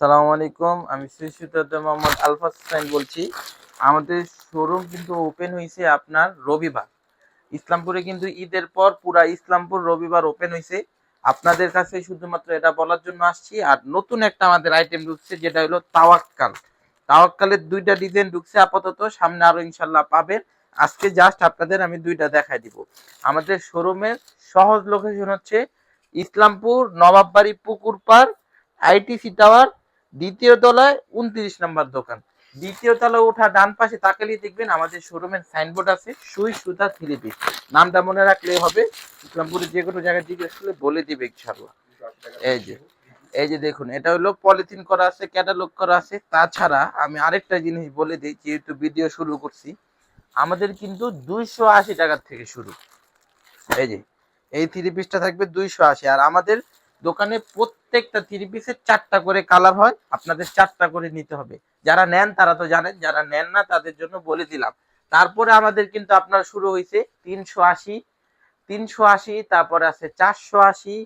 সালামু আলাইকুম, আমি শ্রী সুতত মোহাম্মদ আলফা হোসেন বলছি। আমাদের শোরুম কিন্তু ওপেন হয়েছে আপনার রবিবার। ইসলামপুরে কিন্তু ঈদের পর পুরা ইসলামপুর রবিবার ওপেন হয়েছে আপনাদের কাছে শুধুমাত্র এটা বলার জন্য আসছি, আর নতুন একটা আমাদের আইটেম ঢুকছে, যেটা হলো তাওয়াক্কাল। তাওয়াক্কালের দুইটা ডিজাইন ঢুকছে আপাতত, সামনে আরও ইনশাল্লাহ পাবেন। আজকে জাস্ট আপনাদের আমি দুইটা দেখাই দিব। আমাদের শোরুমের সহজ লোকেশন হচ্ছে ইসলামপুর নবাববাড়ি পুকুর পাড়, আইটিসি টাওয়ার দ্বিতীয় তলায় উনত্রিশ নাম্বার দোকান। দ্বিতীয় তলায় ওঠা ডান পাশে তাকালেই দেখবেন আমাদের শোরুমের সাইনবোর্ড আছে, সুই সুতা থ্রি পিস। নামটা মনে রাখলে হবে, ইসলামপুরে যে কোনো জায়গায় জিজ্ঞেস করলে বলে দিবে ইনশাল্লাহ এই যে এই যে দেখুন, এটা হলো পলিথিন করা আছে, ক্যাটালগ করা আছে। তাছাড়া আমি আরেকটা জিনিস বলে দিই, যেহেতু ভিডিও শুরু করছি, আমাদের কিন্তু দুইশো আশি টাকার থেকে শুরু। এই যে, এই থ্রি পিসটা থাকবে দুইশো আশি। আর আমাদের দোকানে প্রত্যেকটা থ্রি পিসের চারটা করে কালার হয়, আপনাদের চারটা করে নিতে হবে। যারা নেন তারা তো জানেন, যারা নেন না তাদের জন্য বলে দিলাম। তারপরে আমাদের কিন্তু আপনার শুরু হয়েছে তিনশো আশি তিনশো আশি, তারপরে আছে চারশো আশি,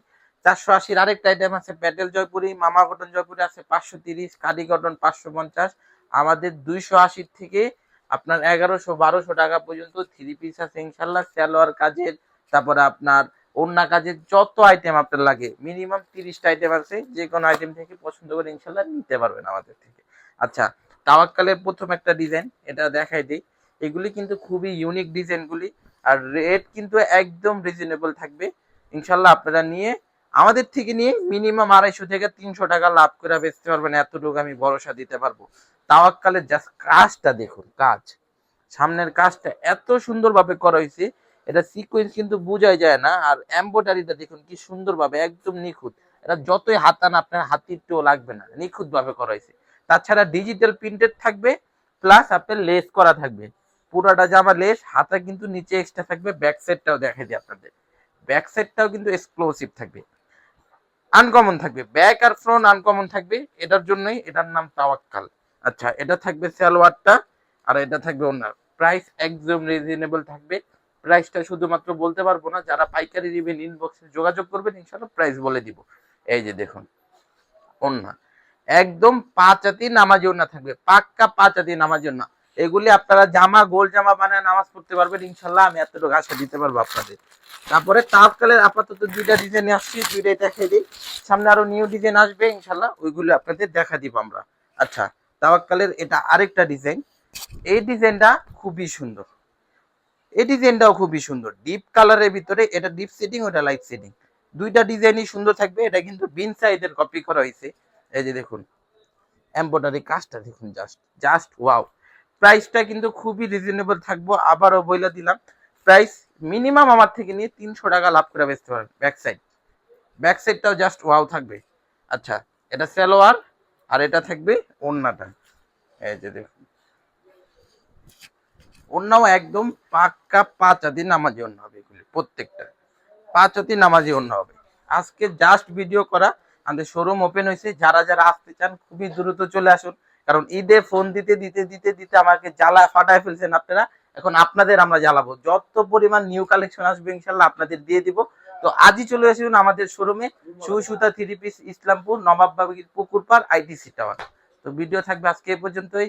চারশো আশির আরেকটা আইটেম আছে প্যাটেল জয়পুরি, মামা কটন জয়পুরি আছে পাঁচশো তিরিশ কাদি কটন পাঁচশো পঞ্চাশ। আমাদের দুইশো আশির থেকে আপনার এগারোশো বারোশো টাকা পর্যন্ত থ্রি পিস আছে ইনশাল্লাহ, সালোয়ার, কাজের, তারপরে আপনার অন্য কাজের যত আইটেম আপনার লাগে মিনিমাম তিরিশটা আইটেম আছে যে কোনো আইটেম থেকে পছন্দ করে ইনশাল্লাহ নিতে পারবেন আমাদের থেকে। আচ্ছা তাওয়াক্কালের প্রথম একটা ডিজাইন এটা দেখাই দিই। এগুলি কিন্তু খুবই ইউনিক ডিজাইনগুলি আর রেট কিন্তু একদম রিজনেবল থাকবে। ইনশাল্লাহ আপনারা নিয়ে, আমাদের থেকে নিয়ে মিনিমাম আড়াইশো থেকে তিনশো টাকা লাভ করে বেচতে পারবেন, এতটুকু আমি ভরসা দিতে পারব। তাওয়াক্কালের জাস্ট কাজটা দেখুন, কাজ। সামনের কাজটা এত সুন্দরভাবে করা হয়েছে এটা সিকোয়েন্স কিন্তু বোঝাই যায় না, আর এম্বোটারিটা দেখুন কি সুন্দরভাবে, একদম নিখুঁত। এটা যতই হাতান আপনার হাতিরটিও লাগবে না নিখুঁত ভাবে করা হয়েছে তাছাড়া ডিজিটাল প্রিন্টেড থাকবে প্লাস আপনার লেস করা থাকবে। পুরাটা জামা লেস হাতা কিন্তু নিচে এক্সট্রা থাকবে ব্যাক সাইডটাও দেখাই দিই আপনাদের। ব্যাক সাইডটাও কিন্তু এক্সক্লুসিভ থাকবে। আনকমন থাকবে ব্যাক আর ফ্রন্ট আনকমন থাকবে, এটার জন্যই এটার নাম তাওয়াক্কাল। আচ্ছা এটা থাকবে সালোয়ারটা, আর এটা থাকবে ওনার। প্রাইস একদম রিজনেবল থাকবে। প্রাইসটা শুধুমাত্র বলতে পারব না, যারা পাইকারি দিবেন ইনবক্সে যোগাযোগ করবেন ইনশাল্লাহ প্রাইস বলে দিব। এই যে দেখুন ওন্না একদম পাঁচাতি নামাজি ওন্না থাকবে, পাক্কা পাঁচাতি নামাজি ওন্না এগুলি আপনারা জামা, গোল জামা বানায় নামাজ পড়তে পারবেন ইনশাল্লাহ আমি এতটুকু আশা দিতে পারব আপনাদের। তারপরে তাপকালের আপাতত দুইটা ডিজাইন আসছি, দুইটাই দেখাই দিই। সামনে আরও নিউ ডিজাইন আসবে ইনশাল্লাহ ওইগুলো আপনাদের দেখা দিব আমরা। আচ্ছা তাওয়াক্কালের এটা আরেকটা ডিজাইন এই ডিজাইনটা খুবই সুন্দর। এই ডিজাইনটাও খুবই সুন্দর। ডিপ কালারের ভিতরে এটা ডিপ সেটিং ওটা লাইট সেটিং দুইটা ডিজাইনই সুন্দর থাকবে, এটা কিন্তু বিন সাইজের কপি করা হয়েছে। এই যে দেখুন এমব্রয়ডারি কাজটা দেখুন জাস্ট জাস্ট ওয়াও প্রাইসটা কিন্তু খুবই রিজনেবল থাকব, আবারও বইলা দিলাম। প্রাইস মিনিমাম আমার থেকে নিয়ে তিনশো টাকা লাভ করে বেচতে পারবেন ব্যাক সাইড ব্যাক সাইডটাও জাস্ট ওয়াও থাকবে। আচ্ছা এটা সালোয়ার আর এটা থাকবে ওন্নাটা। এই যে দেখুন। অন্যও একদম পাক্কা পাঁচ হাতি নামাজি অন্য হবে এগুলি, প্রত্যেকটা। পাঁচ হাতি নামাজি অন্য হবে। আজকে জাস্ট ভিডিও করা, আমাদের শোরুম ওপেন হয়েছে। যারা যারা আসতে চান, খুবই দ্রুত চলে আসুন। কারণ ঈদে ফোন দিতে দিতে দিতে দিতে আমাকে জ্বালা ফাটায় ফেলছেন আপনারা। এখন আপনাদের আমরা জ্বালাবো। যত পরিমাণ নিউ কালেকশন আসবে, ইনশাল্লাহ আপনাদের দিয়ে দিব। তো আজই চলে আসুন আমাদের শোরুমে সুই সুতা থ্রি পিস ইসলামপুর নবাববাগির পুকুর পার আইটিসি টাওয়ার তো ভিডিও থাকবে আজকে এ পর্যন্তই।